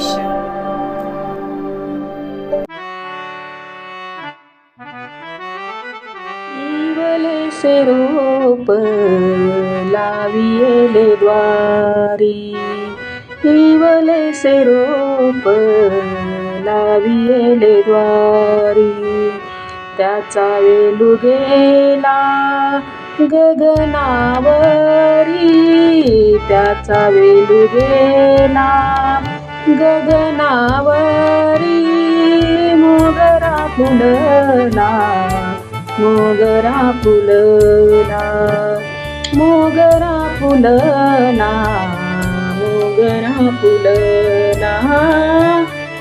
вище. से रूप लाविले द्वारी हिवले से रूप त्याचा वेलू गेला गगनावरी त्याचा वेलू गेला गगनावरी मोगरा फुलला मोगरा फुलला मोगरा फुलला मोगरा फुलला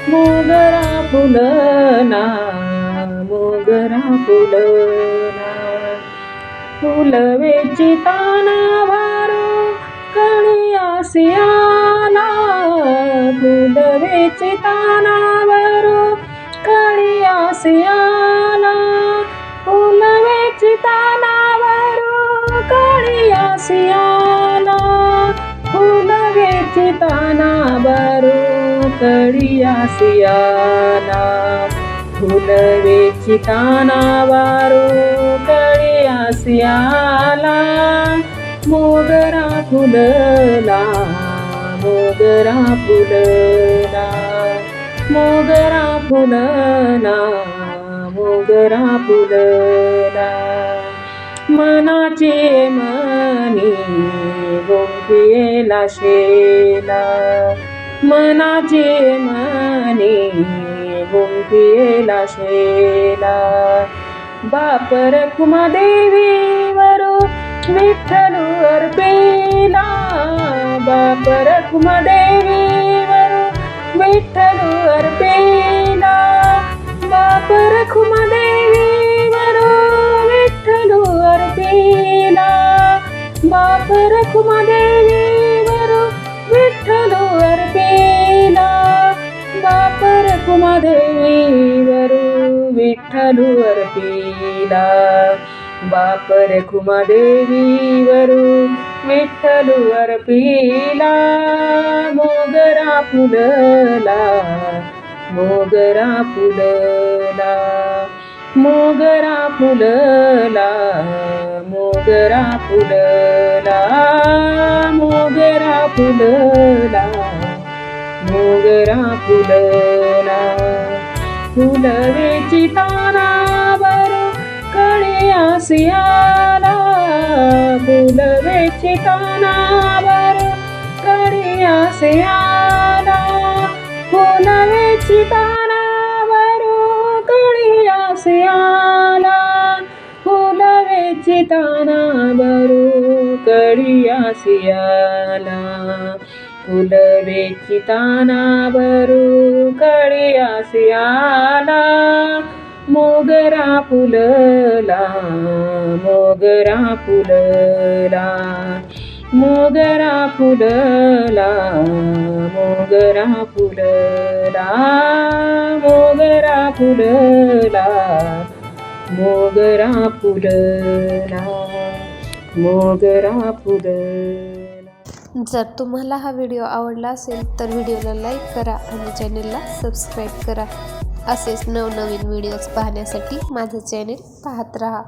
मोगरा फुलला मोगरा फुलला. फुलवेची ताना कणी आसिया चितानावरो ताना भारो कळियासियाला फुलवेची ताना आसियाला कळियासियाला फुलवेची ताना भारो कळियासियाला फुलवेची ताना वारो कळियासियाला मोगरा फुलला मोगरा फुलना मोगरा फुलना मोगरा फुलना. मनाचे मनी गोंपियेला शेला. मनाचे मनी गुंफियेला शेला. बापर खुमा देवीवर विठ्ठल अर्पेला. बापर खुमा विठ्ठल अर्पेला बापर खुमदेवीवर विठ्ठल अर्पेला बापर खुमदेवीवर विठ्ठल अर्पेला बापर कुमादेवीवरू विठ्ठल अर्पिला बापर कुमादेवीवरू विठ्ठल अर्पिला मोगरा फुलला मोगरा फुलला मोगरा फुलला मोगरा फुलला मोगरा फुलला मोगरा फुलला. फुलवेची तारावर सियाला आसियाला फुलवेची करिया सियाला आसियाला फुलवेची करिया सियाला आसियाला फुलवेची करिया सियाला आसियाला फुलवेची तानावरू कळी आला मोगरा फुलला मोगरा फुलला. मोगरा फुलला मोगरा फुलला. मोगरा फुलला मोगरा फुलला. मोगरा फुलला. जर तुम्हाला हा व्हिडिओ आवडला असेल तर व्हिडिओला लाईक करा आणि चॅनेलला सबस्क्राईब करा. असेच नवनवीन व्हिडिओज पाहण्यासाठी माझं चॅनेल पाहत राहा.